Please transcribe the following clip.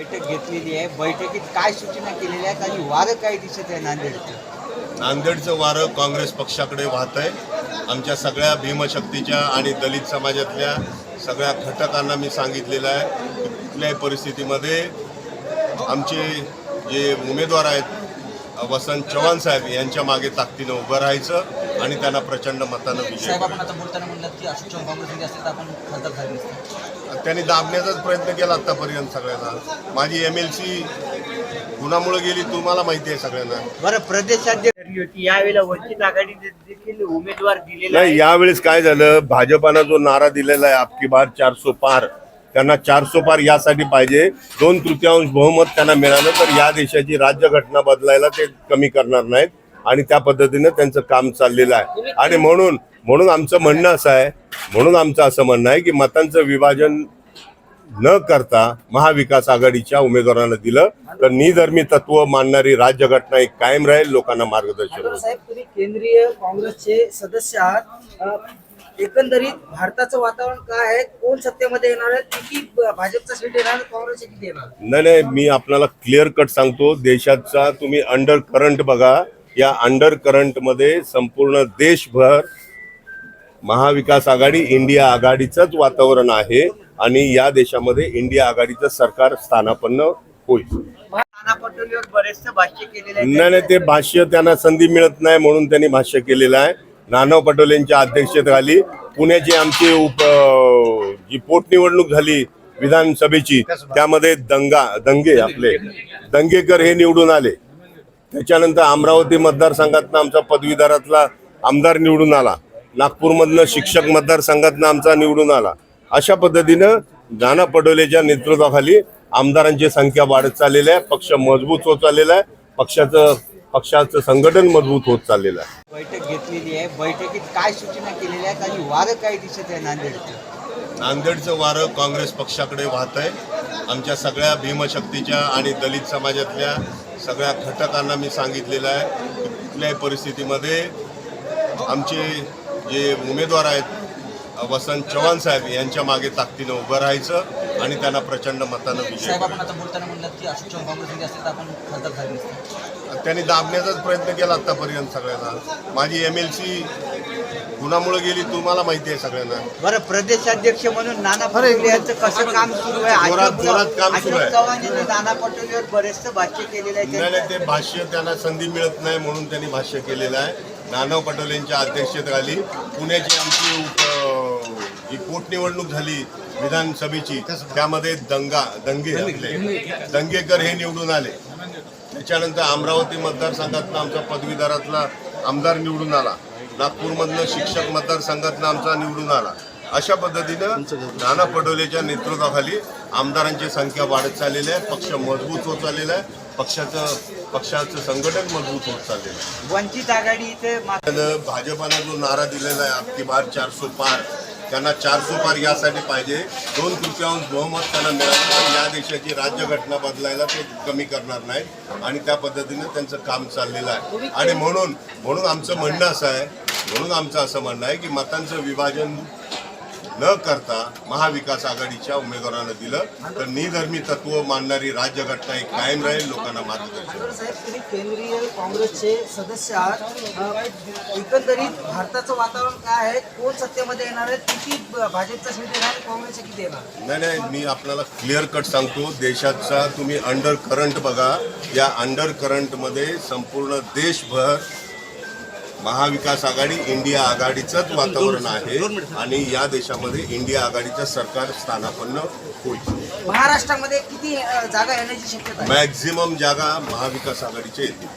बैठक घेतलेली आहे. बैठकीत काय सूचना केलेल्या आहेत आणि वारं काय दिसत आहे नांदेडचं? नांदेडचं वारं काँग्रेस पक्षाकडे वाहत आहे. आमच्या सगळ्या भीमशक्तीच्या आणि दलित समाजातल्या सगळ्या घटकांना मी सांगितलेलं आहे कुठल्याही परिस्थितीमध्ये आमचे जे उमेदवार आहेत वसंत चव्हाण साहेब यांच्या मागे ताकदीनं उभं राहायचं. आणि त्यांना प्रचंड मतानं विजय साहेब आपण करायचा. आता बोलताना म्हणलं की अशोक चव्हाण काँग्रेसमध्ये असतील तर आपण खासदार झाले नसते त्यांनी दाबण्याचाच प्रयत्न केला आतापर्यंत सगळ्यांना. माझी एम एल सी कुणामुळे गेली तुम्हाला माहिती आहे सगळ्यांना. बरं ठरली होती. यावेळेला वंचित आघाडी देखील उमेदवार दिलेला नाही आहे. यावेळेस काय झालं? भाजपानं जो नारा दिलेला आहे आपकी बार चारसो पार त्यांना चारसो पार यासाठी पाहिजे. दोन तृतीयांश बहुमत त्यांना मिळालं तर या देशाची राज्यघटना बदलायला ते कमी करणार नाहीत. आणि त्या पद्धतीनं त्यांचं काम चाललेलं आहे. आणि म्हणून म्हणून आमचं म्हणणं असं आहे म्हणून आमचं असं म्हणणं आहे की मतांचं विभाजन न करता महाविकास आघाडीच्या उमेदवारांना दिलं तर निधर्मी तत्व मानणारी राज्यघटना एक कायम राहील लोकांना मार्गदर्शन. साहेब तुम्ही केंद्रीय काँग्रेसचे सदस्य आहात. एकंदरीत भारताचं वातावरण काय आहे? कोण सत्तेमध्ये येणार आहे? किती भाजपचा सीट येणार काँग्रेसचे किती येणार नाही नाही मी आपल्याला क्लिअर कट सांगतो. देशाचा तुम्ही अंडर करंट बघा. या अंडर करंटमध्ये संपूर्ण देशभर महाविकास आघाडी इंडिया आघाडीचंच वातावरण आहे आणि या देशामध्ये इंडिया आघाडीचं सरकार स्थानापन्न होईल. नाही नाही ते भाष्य त्यांना संधी मिळत नाही म्हणून त्यांनी भाष्य केलेलं आहे. नानाव पटोलेंच्या अध्यक्षतेखाली पुण्याची आमची उप जी पोटनिवडणूक झाली विधानसभेची त्यामध्ये दंगा दंगे आपले. दंगेकर हे निवडून आले. त्याच्यानंतर अमरावती मतदारसंघातनं आमचा पदवीधरातला आमदार निवडून आला. नागपूरमधनं शिक्षक मतदारसंघातनं आमचा निवडून आला. अशा पद्धतीनं नाना पटोलेच्या नेतृत्वाखाली आमदारांची संख्या वाढत चाललेली आहे. पक्ष मजबूत होत चाललेला आहे. पक्षाचं पक्षाचं संघटन मजबूत होत चाललेलं आहे. बैठक घेतलेली आहे. बैठकीत काय सूचना केलेल्या आहेत आणि वारं काय दिसत आहे नांदेडचं? नांदेडचं वारं काँग्रेस पक्षाकडे वाहत आहे आमच्या सगळ्या भीमशक्तीच्या आणि दलित समाजातल्या सगळ्या घटकांना मी सांगितलेलं आहे की कुठल्याही परिस्थितीमध्ये आमचे जे उमेदवार आहेत वसंत चव्हाण साहेब यांच्या मागे ताकदीनं उभं राहायचं आणि त्यांना प्रचंड मतानं विजय त्यांनी दाबण्याचाच प्रयत्न केला आतापर्यंत सगळ्यांना. माझी एम एल सी कुणामुळे गेली तुम्हाला माहिती आहे सगळ्यांना. बरं प्रदेशाध्यक्ष म्हणून नाना पटोले यांचं कसं काम सुरू आहे? जोरात- अशोक जोरात काम सुरू अशोक आहे. चव्हाण यांनी नाना पटोलेवर बरेचसे भाष्य केलेलं आहे. नाही नाही ते भाष्य त्यांना संधी मिळत नाही म्हणून त्यांनी भाष्य केलेलं आहे. नानाव पटोलेंच्या अध्यक्षतेखाली पुण्याची आमची उप जी पोटनिवडणूक झाली विधानसभेची. त्यामध्ये दंगा दंगे दंगेकर हे निवडून आले. त्याच्यानंतर अमरावती मतदारसंघातनं आमचा पदवीधरातला आमदार निवडून आला. नागपूरमधनं शिक्षक मतदारसंघातनं आमचा निवडून आला. अशा पद्धतीनं नाना पटोलेच्या नेतृत्वाखाली आमदारांची संख्या वाढत चाललेली आहे. पक्ष मजबूत होत चाललेला आहे. पक्षाचं पक्षाचं संघटन मजबूत होत चाललेलं आहे. वंचित आघाडी इथे मात्र त्यानं भाजपानं जो नारा दिलेला आहे आपकी बार चारसो पार त्यांना चार सुपार यासाठी पाहिजे. दोन तृतीयांश बहुमत त्यांना मिळालं तर या देशाची राज्यघटना बदलायला ते कमी करणार नाहीत. आणि त्या पद्धतीनं त्यांचं काम चाललेलं आहे. आणि म्हणून म्हणून आमचं म्हणणं असं आहे म्हणून आमचं असं म्हणणं आहे की मतांचं विभाजन न करता महाविकास आघाडीच्या उमेदवारांना दिलं. तर निधर्मी तत्व मानणारी राज्यघटना एक कायम राहील लोकांना मार्गदर्शन आठवले साहेब तुम्ही केंद्रीय काँग्रेसचे सदस्य आहात. एकंदरीत भारताचं वातावरण काय आहे? कोण सत्तेमध्ये येणार आहे? किती भाजपचा सीट येणार काँग्रेसचे किती येणार? नाही नाही मी आपल्याला क्लिअर कट सांगतो. देशाचा तुम्ही अंडर करंट बघा. या अंडर करंटमध्ये संपूर्ण देशभर महाविकास आघाडी इंडिया आघाडीचंच वातावरण आहे आणि या देशामध्ये इंडिया आघाडीचं सरकार स्थानापन्न होईल. महाराष्ट्रामध्ये किती जागा येण्याची शक्यता आहे? मॅक्झिमम जागा महाविकास आघाडीच्या येतील.